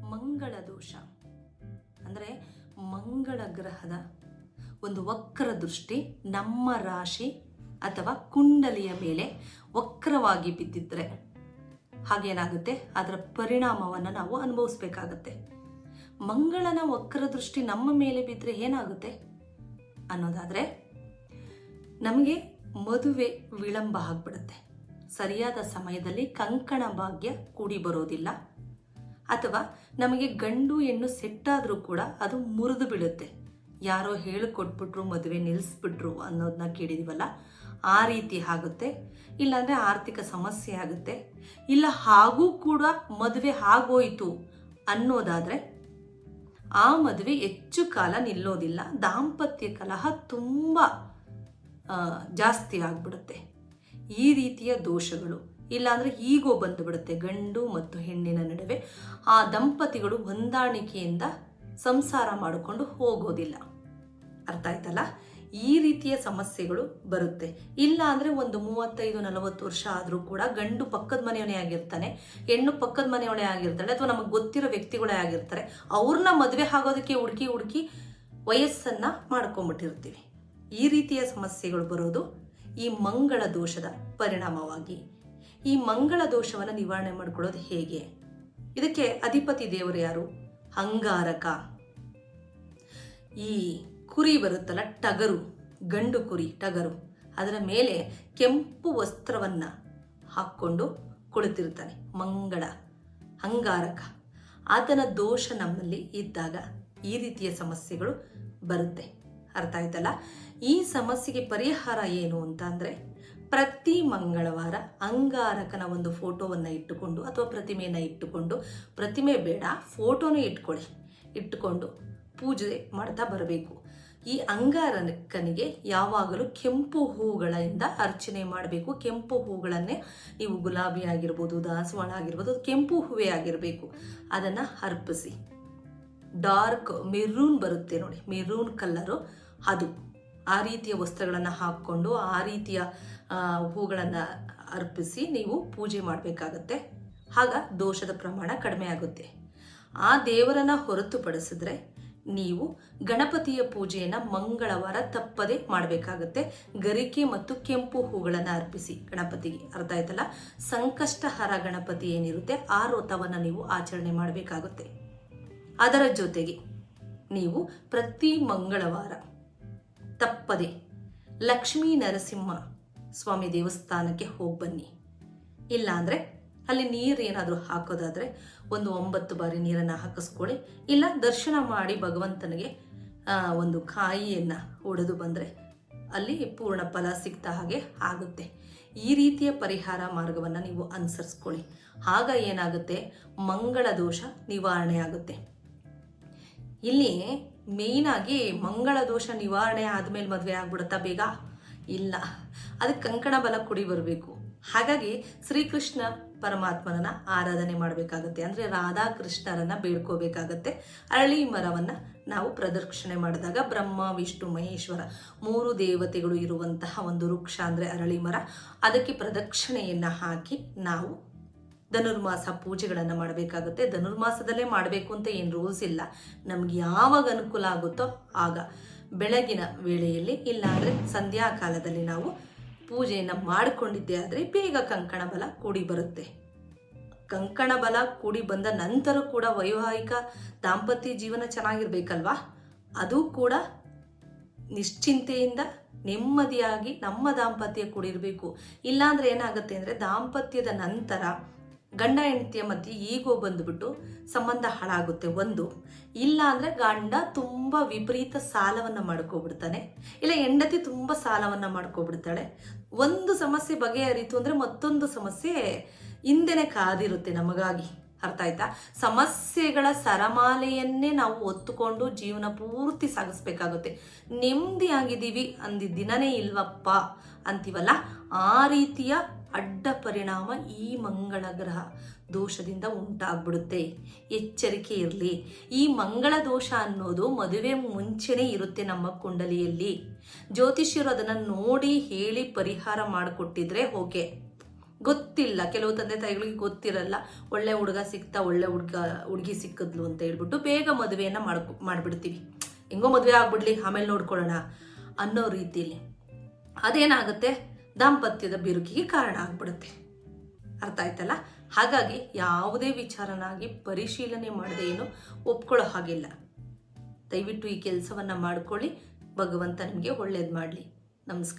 ಮಂಗಳ ದೋಷ. ಅಂದರೆ ಮಂಗಳ ಗ್ರಹದ ಒಂದು ವಕ್ರ ದೃಷ್ಟಿ ನಮ್ಮ ರಾಶಿ ಅಥವಾ ಕುಂಡಲಿಯ ಮೇಲೆ ವಕ್ರವಾಗಿ ಬಿದ್ದಿದ್ರೆ ಹಾಗೇನಾಗುತ್ತೆ? ಅದರ ಪರಿಣಾಮವನ್ನು ನಾವು ಅನುಭವಿಸ್ಬೇಕಾಗತ್ತೆ. ಮಂಗಳನ ವಕ್ರ ದೃಷ್ಟಿ ನಮ್ಮ ಮೇಲೆ ಬಿದ್ದರೆ ಏನಾಗುತ್ತೆ? ಅನ್ನೋದಾದರೆ ನಮಗೆ ಮದುವೆ ವಿಳಂಬ ಆಗ್ಬಿಡುತ್ತೆ. ಸರಿಯಾದ ಸಮಯದಲ್ಲಿ ಕಂಕಣ ಭಾಗ್ಯ ಕೂಡಿ ಬರೋದಿಲ್ಲ. ಅಥವಾ ನಮಗೆ ಗಂಡು ಹೆಣ್ಣು ಸೆಟ್ಟಾದರೂ ಕೂಡ ಅದು ಮುರಿದು ಬೀಳುತ್ತೆ. ಯಾರೋ ಹೇಳಿಕೊಟ್ಬಿಟ್ರು, ಮದುವೆ ನಿಲ್ಲಿಸ್ಬಿಟ್ರು ಅನ್ನೋದನ್ನ ಕೇಳಿದೀವಲ್ಲ, ಆ ರೀತಿ ಆಗುತ್ತೆ. ಇಲ್ಲಾಂದರೆ ಆರ್ಥಿಕ ಸಮಸ್ಯೆ ಆಗುತ್ತೆ. ಇಲ್ಲ, ಹಾಗೂ ಕೂಡ ಮದುವೆ ಆಗೋಯಿತು ಅನ್ನೋದಾದರೆ ಆ ಮದುವೆ ಹೆಚ್ಚು ಕಾಲ ನಿಲ್ಲೋದಿಲ್ಲ. ದಾಂಪತ್ಯ ಕಲಹ ತುಂಬ ಜಾಸ್ತಿ ಆಗ್ಬಿಡುತ್ತೆ. ಈ ರೀತಿಯ ದೋಷಗಳು. ಇಲ್ಲಾಂದ್ರೆ ಈಗೋ ಬಂದುಬಿಡುತ್ತೆ ಗಂಡು ಮತ್ತು ಹೆಣ್ಣಿನ ನಡುವೆ. ಆ ದಂಪತಿಗಳು ಹೊಂದಾಣಿಕೆಯಿಂದ ಸಂಸಾರ ಮಾಡಿಕೊಂಡು ಹೋಗೋದಿಲ್ಲ. ಅರ್ಥ ಆಯ್ತಲ್ಲ? ಈ ರೀತಿಯ ಸಮಸ್ಯೆಗಳು ಬರುತ್ತೆ. ಇಲ್ಲ ಅಂದ್ರೆ ಒಂದು ಮೂವತ್ತೈದು, ನಲವತ್ತು ವರ್ಷ ಆದರೂ ಕೂಡ ಗಂಡು ಪಕ್ಕದ ಮನೆಯವನೇ ಆಗಿರ್ತಾನೆ, ಹೆಣ್ಣು ಪಕ್ಕದ ಮನೆಯವನೇ ಆಗಿರ್ತಾಳೆ ಅಥವಾ ನಮಗೆ ಗೊತ್ತಿರೋ ವ್ಯಕ್ತಿಗಳೇ ಆಗಿರ್ತಾರೆ, ಅವ್ರನ್ನ ಮದುವೆ ಆಗೋದಕ್ಕೆ ಹುಡುಕಿ ಹುಡುಕಿ ವಯಸ್ಸನ್ನ ಮಾಡ್ಕೊಂಡ್ಬಿಟ್ಟಿರ್ತೀವಿ ಈ ರೀತಿಯ ಸಮಸ್ಯೆಗಳು ಬರೋದು ಈ ಮಂಗಳ ದೋಷದ ಪರಿಣಾಮವಾಗಿ. ಈ ಮಂಗಳ ದೋಷವನ್ನು ನಿವಾರಣೆ ಮಾಡ್ಕೊಳ್ಳೋದು ಹೇಗೆ? ಇದಕ್ಕೆ ಅಧಿಪತಿ ದೇವರು ಯಾರು? ಅಂಗಾರಕ ಈ ಕುರಿ ಬರುತ್ತಲ್ಲ, ಟಗರು, ಗಂಡು ಕುರಿ, ಟಗರು, ಅದರ ಮೇಲೆ ಕೆಂಪು ವಸ್ತ್ರವನ್ನ ಹಾಕ್ಕೊಂಡು ಕುಳಿತಿರ್ತಾನೆ ಮಂಗಳ ಅಂಗಾರಕ ಆತನ ದೋಷ ನಮ್ಮಲ್ಲಿ ಇದ್ದಾಗ ಈ ರೀತಿಯ ಸಮಸ್ಯೆಗಳು ಬರುತ್ತೆ. ಅರ್ಥ ಆಯ್ತಲ್ಲ? ಈ ಸಮಸ್ಯೆಗೆ ಪರಿಹಾರ ಏನು ಅಂತ ಅಂದ್ರೆ ಪ್ರತಿ ಮಂಗಳವಾರ ಅಂಗಾರಕನ ಒಂದು ಫೋಟೋವನ್ನು ಇಟ್ಟುಕೊಂಡು ಅಥವಾ ಪ್ರತಿಮೆಯನ್ನು ಇಟ್ಟುಕೊಂಡು, ಪ್ರತಿಮೆ ಬೇಡ, ಫೋಟೋನೂ ಇಟ್ಕೊಳ್ಳಿ. ಇಟ್ಟುಕೊಂಡು ಪೂಜೆ ಮಾಡ್ತಾ ಬರಬೇಕು. ಈ ಅಂಗಾರಕನಿಗೆ ಯಾವಾಗಲೂ ಕೆಂಪು ಹೂಗಳಿಂದ ಅರ್ಚನೆ ಮಾಡಬೇಕು. ಕೆಂಪು ಹೂಗಳನ್ನೇ ನೀವು ಗುಲಾಬಿ ಆಗಿರ್ಬೋದು, ದಾಸವಾಳ ಆಗಿರ್ಬೋದು, ಕೆಂಪು ಹೂವೇ ಆಗಿರಬೇಕು. ಅದನ್ನು ಅರ್ಪಿಸಿ. ಡಾರ್ಕ್ ಮೆರೂನ್ ಬರುತ್ತೆ ನೋಡಿ, ಮೆರೂನ್ ಕಲ್ಲರು ಅದು. ಆ ರೀತಿಯ ವಸ್ತ್ರಗಳನ್ನು ಹಾಕ್ಕೊಂಡು ಆ ರೀತಿಯ ಹೂಗಳನ್ನು ಅರ್ಪಿಸಿ ನೀವು ಪೂಜೆ ಮಾಡಬೇಕಾಗತ್ತೆ. ಆಗ ದೋಷದ ಪ್ರಮಾಣ ಕಡಿಮೆ ಆಗುತ್ತೆ. ಆ ದೇವರನ್ನು ಹೊರತುಪಡಿಸಿದ್ರೆ ನೀವು ಗಣಪತಿಯ ಪೂಜೆಯನ್ನು ಮಂಗಳವಾರ ತಪ್ಪದೆ ಮಾಡಬೇಕಾಗತ್ತೆ. ಗರಿಕೆ ಮತ್ತು ಕೆಂಪು ಹೂಗಳನ್ನು ಅರ್ಪಿಸಿ. ಗಣಪತಿಗೆ ಅರ್ಥ ಆಯ್ತಲ್ಲ? ಸಂಕಷ್ಟಹರ ಗಣಪತಿ ಏನಿರುತ್ತೆ ಆ ವ್ರತವನ್ನು ನೀವು ಆಚರಣೆ ಮಾಡಬೇಕಾಗುತ್ತೆ. ಅದರ ಜೊತೆಗೆ ನೀವು ಪ್ರತಿ ಮಂಗಳವಾರ ತಪ್ಪದೆ ಲಕ್ಷ್ಮೀ ನರಸಿಂಹ ಸ್ವಾಮಿ ದೇವಸ್ಥಾನಕ್ಕೆ ಹೋಗಿ ಬನ್ನಿ. ಇಲ್ಲಾಂದ್ರೆ ಅಲ್ಲಿ ನೀರು ಏನಾದರೂ ಹಾಕೋದಾದ್ರೆ ಒಂದು ಒಂಬತ್ತು ಬಾರಿ ನೀರನ್ನು ಹಾಕಿಸ್ಕೊಳ್ಳಿ. ಇಲ್ಲ ದರ್ಶನ ಮಾಡಿ ಭಗವಂತನಿಗೆ ಒಂದು ಕಾಯಿಯನ್ನು ಒಡೆದು ಬಂದರೆ ಅಲ್ಲಿ ಪೂರ್ಣ ಫಲ ಸಿಗ್ತಾ ಹಾಗೆ ಆಗುತ್ತೆ. ಈ ರೀತಿಯ ಪರಿಹಾರ ಮಾರ್ಗವನ್ನು ನೀವು ಅನುಸರಿಸ್ಕೊಳ್ಳಿ. ಆಗ ಏನಾಗುತ್ತೆ? ಮಂಗಳ ದೋಷ ನಿವಾರಣೆ ಆಗುತ್ತೆ. ಇಲ್ಲಿ ಮೇಯ್ನ್ ಆಗಿ ಮಂಗಳ ದೋಷ ನಿವಾರಣೆ ಆದ್ಮೇಲೆ ಮದುವೆ ಆಗ್ಬಿಡುತ್ತಾ ಬೇಗ? ಇಲ್ಲ. ಅದಕ್ಕೆ ಕಂಕಣ ಬಲ ಕುಡಿ ಬರಬೇಕು. ಹಾಗಾಗಿ ಶ್ರೀಕೃಷ್ಣ ಪರಮಾತ್ಮನನ್ನ ಆರಾಧನೆ ಮಾಡಬೇಕಾಗತ್ತೆ. ಅಂದ್ರೆ ರಾಧಾಕೃಷ್ಣರನ್ನ ಬೇಡ್ಕೋಬೇಕಾಗತ್ತೆ. ಅರಳಿ ಮರವನ್ನ ನಾವು ಪ್ರದಕ್ಷಿಣೆ ಮಾಡಿದಾಗ ಬ್ರಹ್ಮ, ವಿಷ್ಣು, ಮಹೇಶ್ವರ ಮೂರು ದೇವತೆಗಳು ಇರುವಂತಹ ಒಂದು ವೃಕ್ಷ ಅಂದ್ರೆ ಅರಳಿ ಮರ. ಅದಕ್ಕೆ ಪ್ರದಕ್ಷಿಣೆಯನ್ನ ಹಾಕಿ ನಾವು ಧನುರ್ಮಾಸ ಪೂಜೆಗಳನ್ನು ಮಾಡಬೇಕಾಗುತ್ತೆ. ಧನುರ್ಮಾಸದಲ್ಲೇ ಮಾಡಬೇಕು ಅಂತ ಏನು ರೂಲ್ಸ್ ಇಲ್ಲ. ನಮ್ಗೆ ಯಾವಾಗ ಅನುಕೂಲ ಆಗುತ್ತೋ ಆಗ ಬೆಳಗಿನ ವೇಳೆಯಲ್ಲಿ ಇಲ್ಲಾಂದರೆ ಸಂಧ್ಯಾಕಾಲದಲ್ಲಿ ನಾವು ಪೂಜೆಯನ್ನು ಮಾಡಿಕೊಂಡಿದ್ದೆ ಆದರೆ ಬೇಗ ಕಂಕಣ ಬಲ ಕೂಡಿ ಬರುತ್ತೆ. ಕಂಕಣ ಬಲ ಕೂಡಿ ಬಂದ ನಂತರ ಕೂಡ ವೈವಾಹಿಕ ದಾಂಪತ್ಯ ಜೀವನ ಚೆನ್ನಾಗಿರ್ಬೇಕಲ್ವಾ? ಅದು ಕೂಡ ನಿಶ್ಚಿಂತೆಯಿಂದ ನೆಮ್ಮದಿಯಾಗಿ ನಮ್ಮ ದಾಂಪತ್ಯ ಕೂಡಿರಬೇಕು. ಇಲ್ಲಾಂದ್ರೆ ಏನಾಗುತ್ತೆ ಅಂದರೆ ದಾಂಪತ್ಯದ ನಂತರ ಗಂಡ ಹೆಂಡತಿಯ ಮಧ್ಯೆ ಈಗೋ ಬಂದುಬಿಟ್ಟು ಸಂಬಂಧ ಹಾಳಾಗುತ್ತೆ ಒಂದು. ಇಲ್ಲ ಅಂದ್ರೆ ಗಂಡ ತುಂಬ ವಿಪರೀತ ಸಾಲವನ್ನು ಮಾಡ್ಕೊಬಿಡ್ತಾನೆ. ಇಲ್ಲ ಹೆಂಡತಿ ತುಂಬ ಸಾಲವನ್ನು ಮಾಡ್ಕೊಬಿಡ್ತಾಳೆ. ಒಂದು ಸಮಸ್ಯೆ ಬಗೆಹರಿತು ಅಂದ್ರೆ ಮತ್ತೊಂದು ಸಮಸ್ಯೆ ಹಿಂದೆನೆ ಕಾದಿರುತ್ತೆ ನಮಗಾಗಿ. ಅರ್ಥ ಆಯ್ತಾ? ಸಮಸ್ಯೆಗಳ ಸರಮಾಲೆಯನ್ನೇ ನಾವು ಒತ್ತುಕೊಂಡು ಜೀವನ ಪೂರ್ತಿ ಸಾಗಿಸ್ಬೇಕಾಗುತ್ತೆ. ನೆಮ್ಮದಿಯಾಗಿದ್ದೀವಿ ಅಂದಿದ್ದ ಅಂದಿದ್ದಿನೇ ಇಲ್ವಪ್ಪ ಅಂತೀವಲ್ಲ? ಆ ರೀತಿಯ ಅಡ್ಡ ಪರಿಣಾಮ ಈ ಮಂಗಳ ಗ್ರಹ ದೋಷದಿಂದ ಉಂಟಾಗ್ಬಿಡುತ್ತೆ. ಎಚ್ಚರಿಕೆ ಇರಲಿ. ಈ ಮಂಗಳ ದೋಷ ಅನ್ನೋದು ಮದುವೆ ಮುಂಚೆನೇ ಇರುತ್ತೆ ನಮ್ಮ ಕುಂಡಲಿಯಲ್ಲಿ. ಜ್ಯೋತಿಷ್ಯರು ಅದನ್ನು ನೋಡಿ ಹೇಳಿ ಪರಿಹಾರ ಮಾಡಿಕೊಟ್ಟಿದ್ರೆ ಓಕೆ ಗೊತ್ತಿಲ್ಲ. ಕೆಲವು ತಂದೆ ತಾಯಿಗಳಿಗೆ ಗೊತ್ತಿರಲ್ಲ. ಒಳ್ಳೆ ಹುಡುಗ ಸಿಕ್ತಾ ಒಳ್ಳೆ ಹುಡುಗ, ಹುಡುಗಿ ಸಿಕ್ಕಿದ್ಲು ಅಂತ ಹೇಳ್ಬಿಟ್ಟು ಬೇಗ ಮದುವೆಯನ್ನು ಮಾಡ್ಕೊ, ಮಾಡಿಬಿಡ್ತೀವಿ. ಹೆಂಗೋ ಮದುವೆ ಆಗ್ಬಿಡ್ಲಿ. ಆಮೇಲೆ ನೋಡ್ಕೊಳ್ಳೋಣ ಅನ್ನೋ ರೀತಿಯಲ್ಲಿ ಅದೇನಾಗುತ್ತೆ? ದಾಂಪತ್ಯದ ಬಿರುಕಿಗೆ ಕಾರಣ ಆಗ್ಬಿಡುತ್ತೆ. ಅರ್ಥ ಆಯ್ತಲ್ಲ? ಹಾಗಾಗಿ ಯಾವುದೇ ವಿಚಾರನಾಗಿ ಪರಿಶೀಲನೆ ಮಾಡದೆ ಏನು ಒಪ್ಕೊಳ್ಳೋ ಹಾಗಿಲ್ಲ. ದಯವಿಟ್ಟು ಈ ಕೆಲಸವನ್ನ ಮಾಡ್ಕೊಳ್ಳಿ. ಭಗವಂತ ನಿಮಗೆ ಒಳ್ಳೇದು ಮಾಡಲಿ. ನಮಸ್ಕಾರ.